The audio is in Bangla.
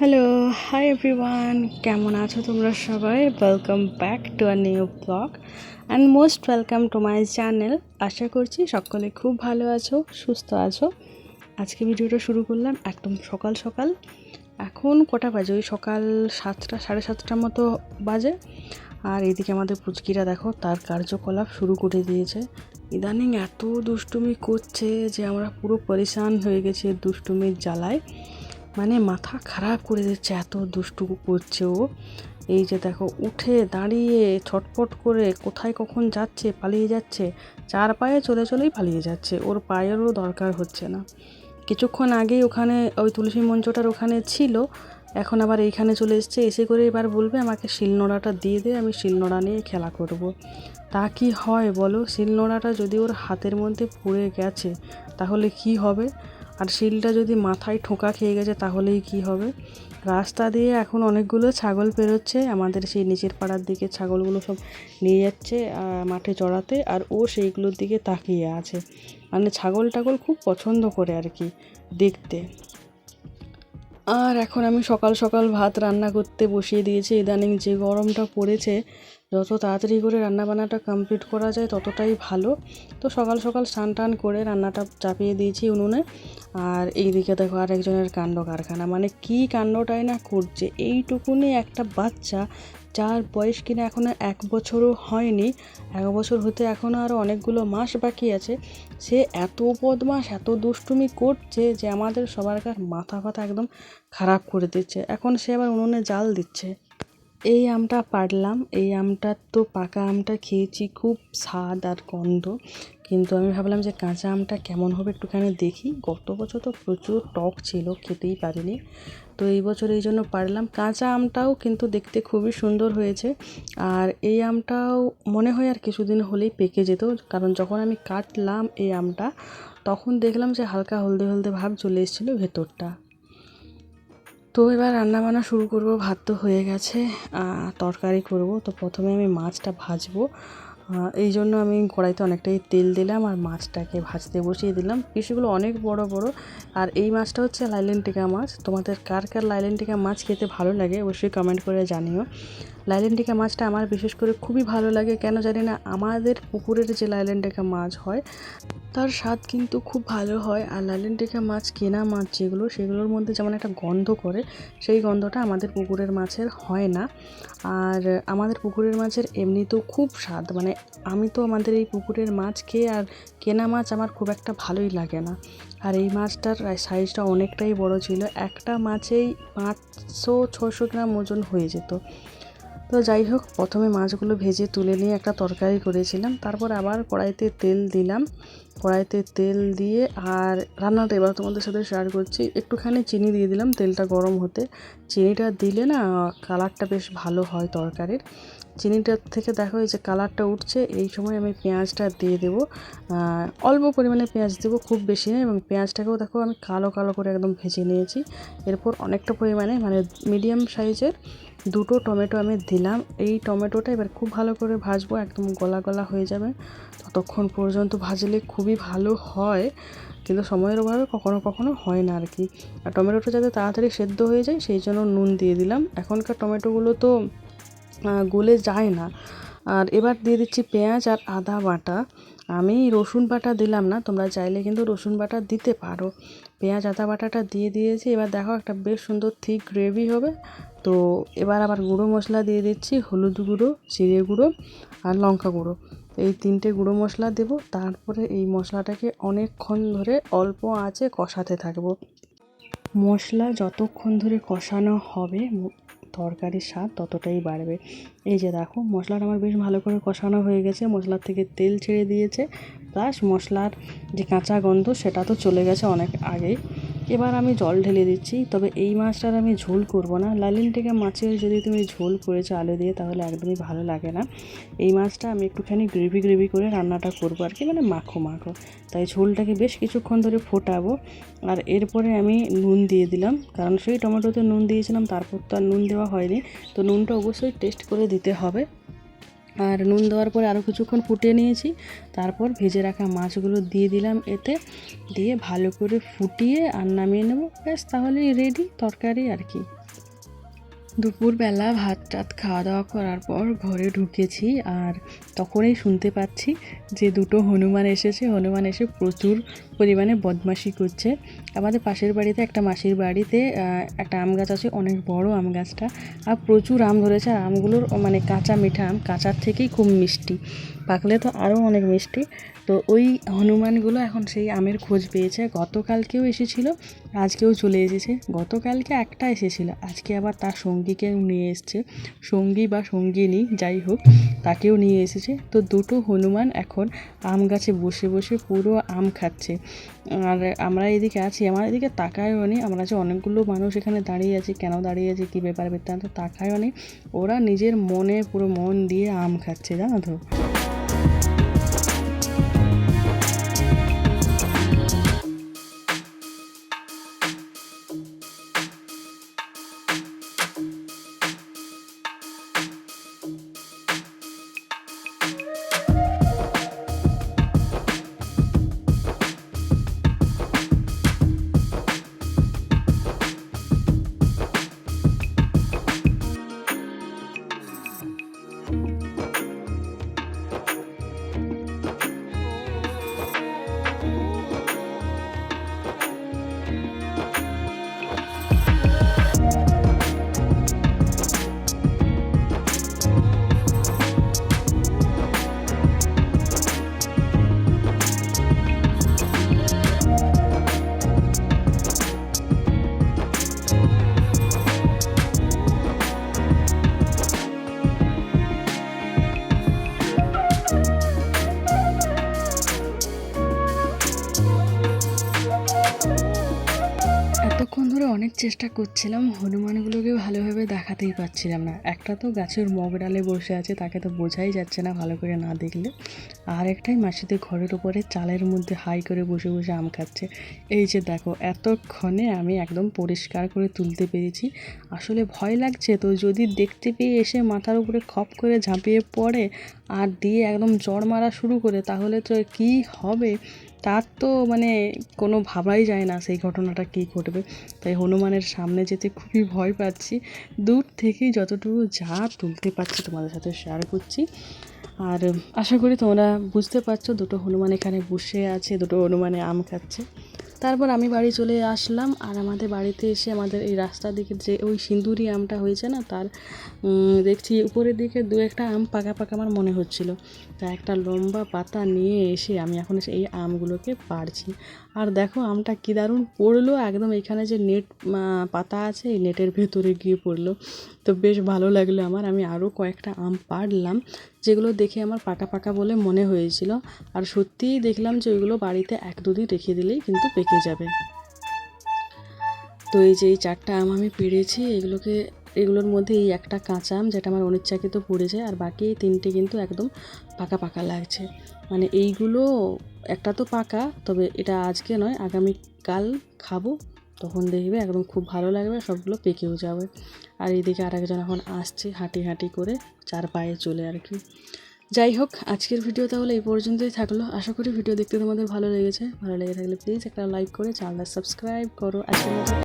হ্যালো হাই এভরিওয়ান কেমন আছো তোমরা সবাই? Welcome back to a new blog and most welcome to my channel আশা করছি সকলে খুব ভালো আছো, সুস্থ আছো। আজকে ভিডিওটা শুরু করলাম একদম সকাল সকাল। এখন কটা বাজে? ওই সকাল সাতটা, সাড়ে সাতটার মতো বাজে। আর এদিকে আমাদের পুচকিরা দেখো, তার কার্যকলাপ শুরু করে দিয়েছে। ইদানিং এত দুষ্টুমি করছে যে আমরা পুরো পরেশান হয়ে গেছি দুষ্টুমির জ্বালায়। মানে মাথা খারাপ করে দিচ্ছে, এত দুষ্টু করছে ও। এই যে দেখো, উঠে দাঁড়িয়ে ছটপট করে কোথায় কখন যাচ্ছে, পালিয়ে যাচ্ছে, চার পায়ে চলে চলেই পালিয়ে যাচ্ছে, ওর পায়েরও দরকার হচ্ছে না। কিছুক্ষণ আগেই ওখানে ওই তুলসী মঞ্চটার ওখানে ছিল, এখন আবার এইখানে চলে এসছে, এসে করে এবার বলবে, আমাকে শিলনোড়াটা দিয়ে দে, আমি শিলনোড়া নিয়ে খেলা করব। তা কি হয় বলো? শিলনোড়াটা যদি ওর হাতের মধ্যে পড়ে গেছে, তাহলে কি হবে? আর শিলটা যদি মাথায় ঠোঁকা খেয়ে গেছে, তাহলেই কি হবে? রাস্তা দিয়ে এখন অনেকগুলো ছাগল পেরোচ্ছে। আমাদের সেই নিচের পাড়ার দিকে ছাগলগুলো সব নিয়ে যাচ্ছে মাঠে চড়াতে, আর ও সেইগুলোর দিকে তাকিয়ে আছে। মানে ছাগল টাগল খুব পছন্দ করে আর কি, দেখতে। আর এখন আমি সকাল সকাল ভাত রান্না করতে বসিয়ে দিয়েছি। ইদানিং যে গরমটা পড়েছে, যত তাড়াতাড়ি করে রান্নাবান্নাটা কমপ্লিট করা যায় ততটাই ভালো। তো সকাল সকাল স্নান টান করে রান্নাটা চাপিয়ে দিয়েছি উনুনে। আর এইদিকে দেখো আরেকজনের কাণ্ড কারখানা। মানে কী কাণ্ডটাই না করছে। এইটুকুনি একটা বাচ্চা যার বয়স কিনা এখনও এক বছরও হয়নি, এক বছর হতে এখনও আরও অনেকগুলো মাস বাকি আছে, সে এত বদমাস এত দুষ্টুমি করছে যে আমাদের সবার মাথা ফাথা একদম খারাপ করে দিচ্ছে। এখন সে আবার উনুনে জাল দিচ্ছে। এই আমটা পারলাম। এই আমটার তো পাকা আমটা খেয়েছি, খুব স্বাদ আর গন্ধ। কিন্তু আমি ভাবলাম যে কাঁচা আমটা কেমন হবে একটুখানি দেখি। গত বছর তো প্রচুর টক ছিল, খেতেই পারিনি। তো এই বছর এই জন্য পারলাম। কাঁচা আমটাও কিন্তু দেখতে খুবই সুন্দর হয়েছে। আর এই আমটাও মনে হয় আর কিছুদিন হলেই পেকে যেত। কারণ যখন আমি কাটলাম এই আমটা, তখন দেখলাম যে হালকা হলদে হলদে ভাব চলে এসেছিল ভেতরটা। তো এবার রান্না বান্না শুরু করব, ভাত তো হয়ে গেছে তরকারি করব। তো প্রথমে আমি মাছটা ভাজবো। এই জন্য আমি কড়াইতে অনেকটাই তেল দিলাম আর মাছটাকে ভাজতে বসিয়ে দিলাম। পিসগুলো অনেক বড় বড়। আর এই মাছটা হচ্ছে লাইলেন টিকা মাছ। তোমাদের কার কার লাইলেন টিকা মাছ খেতে ভালো লাগে অবশ্যই কমেন্ট করে জানিও। লাইলেন টিকা মাছটা আমার বিশেষ করে খুবই ভালো লাগে। কেন জানি না, আমাদের পুকুরের যে লাইলেন টিকা মাছ হয়, তার স্বাদ কিন্তু খুব ভালো হয়। আর লাইলেন টিকা মাছ, কেনা মাছ যেগুলো, সেগুলোর মধ্যে যেমন একটা গন্ধ করে, সেই গন্ধটা আমাদের পুকুরের মাছের হয় না। আর আমাদের পুকুরের মাছের এমনিতেও খুব স্বাদ মানে আমি তো আমাদের এই পুকুরের মাছ খেয়ে আর কেনা মাছ আমার খুব একটা ভালোই লাগে না। আর এই মাছটার সাইজটা অনেকটাই বড় ছিল। একটা মাছেই পাঁচশো ছশো গ্রাম ওজন হয়ে যেত। তো যাই হোক, প্রথমে মাছগুলো ভেজে তুলে নিয়ে একটা তরকারি করেছিলাম। তারপর আবার কড়াইতে তেল দিলাম। কড়াইতে তেল দিয়ে আর রান্নাটা এবার তোমাদের সাথে শেয়ার করছি। একটুখানি চিনি দিয়ে দিলাম, তেলটা গরম হতে। চিনিটা দিলে না কালারটা বেশ ভালো হয় তরকারির। চিনিটার থেকে দেখো এই যে কালারটা উঠছে, এই সময় আমি পেঁয়াজটা দিয়ে দেবো। অল্প পরিমাণে পেঁয়াজ দেবো, খুব বেশি না এবং পেঁয়াজটাকেও দেখো আমি কালো কালো করে একদম ভেজে নিয়েছি। এরপর অনেকটা পরিমাণে মানে মিডিয়াম সাইজের দুটো টমেটো আমি দিলাম। এই টমেটোটা এবার খুব ভালো করে ভাজবো, একদম গলা গলা হয়ে যাবে। ততক্ষণ পর্যন্ত ভাজলে খুবই ভালো হয়, কিন্তু সময়ের অভাবে কখনো কখনো হয় না আর কি আর টমেটোটা যাতে তাড়াতাড়ি সেদ্ধ হয়ে যায়, সেই জন্য নুন দিয়ে দিলাম। এখনকার টমেটোগুলো তো গলে যায় না। আর এবার দিয়ে দিচ্ছি পেঁয়াজ আর আদা বাটা। আমি রসুন বাটা দিলাম না, তোমরা চাইলে কিন্তু রসুন বাটা দিতে পারো। পেঁয়াজ, আদা বাটাটা দিয়ে দিয়েছি, এবার দেখো একটা বেশ সুন্দর থিক গ্রেভি হবে। তো এবার আবার গুঁড়ো মশলা দিয়ে দিচ্ছি, হলুদ গুঁড়ো, জিরে গুঁড়ো আর লঙ্কা গুঁড়ো। এই তিনটে গুঁড়ো মশলা দেব, তারপরে এই মশলাটাকে অনেকক্ষণ ধরে অল্প আঁচে কষাতে থাকব। মশলা যতক্ষণ ধরে কষানো হবে তরকারির স্বাদ ততটাই বাড়বে। এই যে দেখো, মশলাটা আমার বেশ ভালো করে কষানো হয়ে গেছে। মশলার থেকে তেল ছেড়ে দিয়েছে। প্লাস মশলার যে কাঁচা গন্ধ, সেটা তো চলে গেছে অনেক আগেই। এবার আমি জল ঢেলে দিচ্ছি, তবে এই মাছটার আমি ঝোল করব না। লালিন থেকে মাছের যদি তুমি ঝোল করেছ আলু দিয়ে, তাহলে একদমই ভালো লাগে না। এই মাছটা আমি একটুখানি গ্রেভি গ্রেভি করে রান্নাটা করব আর কি মানে মাখো মাখো। তাই ঝোলটাকে বেশ কিছুক্ষণ ধরে ফোটাবো। আর এরপরে আমি নুন দিয়ে দিলাম, কারণ সেই টমেটোতে নুন দিয়েছিলাম, তারপর তো আর নুন দেওয়া হয়নি। তো নুনটা অবশ্যই টেস্ট করে দিতে হবে। আর নুন দেওয়ার পরে আরও কিছুক্ষণ ফুটিয়ে নিয়েছি। তারপর ভেজে রাখা মাছগুলো দিয়ে দিলাম এতে। দিয়ে ভালো করে ফুটিয়ে আর নামিয়ে নেব। ব্যাস, তাহলেই রেডি তরকারি আর কি। দুপুরবেলা ভাত টাত খাওয়া দাওয়া করার পর ঘরে ঢুকেছি আর তখনই শুনতে পাচ্ছি যে দুটো হনুমান এসেছে। হনুমান এসে প্রচুর পরিমাণে বদমাশি করছে। আমাদের পাশের বাড়িতে একটা মাসির বাড়িতে একটা আম গাছ আছে, অনেক বড় আম গাছটা, আর প্রচুর আম ধরেছে। আর আমগুলোর মানে কাঁচা মিঠা আম, কাঁচার থেকেই খুব মিষ্টি। পাকলে তো আরও অনেক মিষ্টি। তো ওই হনুমানগুলো এখন সেই আমের খোঁজ পেয়েছে। গতকালকেও এসেছিল, আজকেও চলে এসেছে। গতকালকে একটা এসেছিল, আজকে আবার তার সঙ্গীকেও নিয়ে এসছে। সঙ্গী বা সঙ্গিনী, যাই হোক, তাকেও নিয়ে এসেছে। তো দুটো হনুমান এখন আম গাছে বসে বসে পুরো আম খাচ্ছে। আর আমরা এদিকে আছি, আমার এদিকে তাকায়ও নেই। আমরা যে অনেকগুলো মানুষ এখানে দাঁড়িয়ে আছি, কেন দাঁড়িয়ে আছে, কী ব্যাপার বৃত্তান্ত তাকায়ও নেই। ওরা নিজের মনে, পুরো মন দিয়ে আম খাচ্ছে, জানো তো? চেষ্টা করছিলাম, হনুমানগুলোকে ভালোভাবে দেখাতেই পাচ্ছিলাম না। একটা তো গাছের মগ ডালে বসে আছে, তাকে তো বোঝাই যাচ্ছে না ভালো করে না দেখলে। আর একটাই মাসিদের ঘরের উপরে চালের মধ্যে হাই করে বসে বসে আম খাচ্ছে। এই যে দেখো, এতক্ষণে আমি একদম পরিষ্কার করে তুলতে পেরেছি। আসলে ভয় লাগছে তো, যদি দেখতে পেয়ে এসে মাথার উপরে খপ করে ঝাঁপিয়ে পড়ে আর দিয়ে একদম জ্বর মারা শুরু করে, তাহলে তো কী হবে? তার তো মানে কোনো ভাবাই যায় না সেই ঘটনাটা কী ঘটবে। তাই হনুমানের সামনে যেতে খুবই ভয় পাচ্ছি। দূর থেকেই যতটুকু যা তুলতে পারছি তোমাদের সাথে শেয়ার করছি। আর আশা করি তোমরা বুঝতে পারছ, দুটো হনুমান এখানে বসে আছে, দুটো হনুমানে আম খাচ্ছে। তারপর আমি বাড়ি চলে আসলাম আর আমাদের বাড়িতে এসে আমাদের এই রাস্তার দিকে যে ওই সিন্দুরি আমটা হয়েছে না, তার দেখছি উপরের দিকে দু একটা আম পাকা পাকা আমার মনে হচ্ছিল। তা একটা লম্বা পাতা নিয়ে এসে আমি এখন এসে এই আমগুলোকে পাড়ছি। আর দেখো আমটা কী দারুণ পড়ল, একদম এখানে যে নেট পাতা আছে এই নেটের ভেতরে গিয়ে পড়ল। তো বেশ ভালো লাগল আমার, আমি আরও কয়েকটা আম পাড়লাম। যেগুলো দেখে আমার পাকা পাকা বলে মনে হয়েছিল। আর সত্যিই দেখলাম যে ওইগুলো বাড়িতে এক দুদিন রেখে দিলেই কিন্তু পেকে যাবে। তো এই যে এই চারটা আম আমি পেড়েছি, এগুলোকে, এগুলোর মধ্যে এই একটা কাঁচা আম যেটা আমার অনিচ্ছাকৃত পড়েছে, আর বাকি এই তিনটে কিন্তু একদম পাকা পাকা লাগছে। মানে এইগুলো, একটা তো পাকা, তবে এটা আজকে নয়, আগামীকাল খাব। তখন দেখবে একদম খুব ভালো লাগবে, সবগুলো পেকেও যাবে। আর এদিকে আর একজন এখন আসছে হাঁটি হাঁটি করে চার পায়ে চলে আর কি। যাই হোক, আজকের ভিডিও তাহলে এই পর্যন্তই থাকল। আশা করি ভিডিও দেখতে তোমাদের ভালো লেগেছে। ভালো লেগে থাকলে প্লিজ একটা লাইক করে চ্যানেলটা সাবস্ক্রাইব করো। আজকের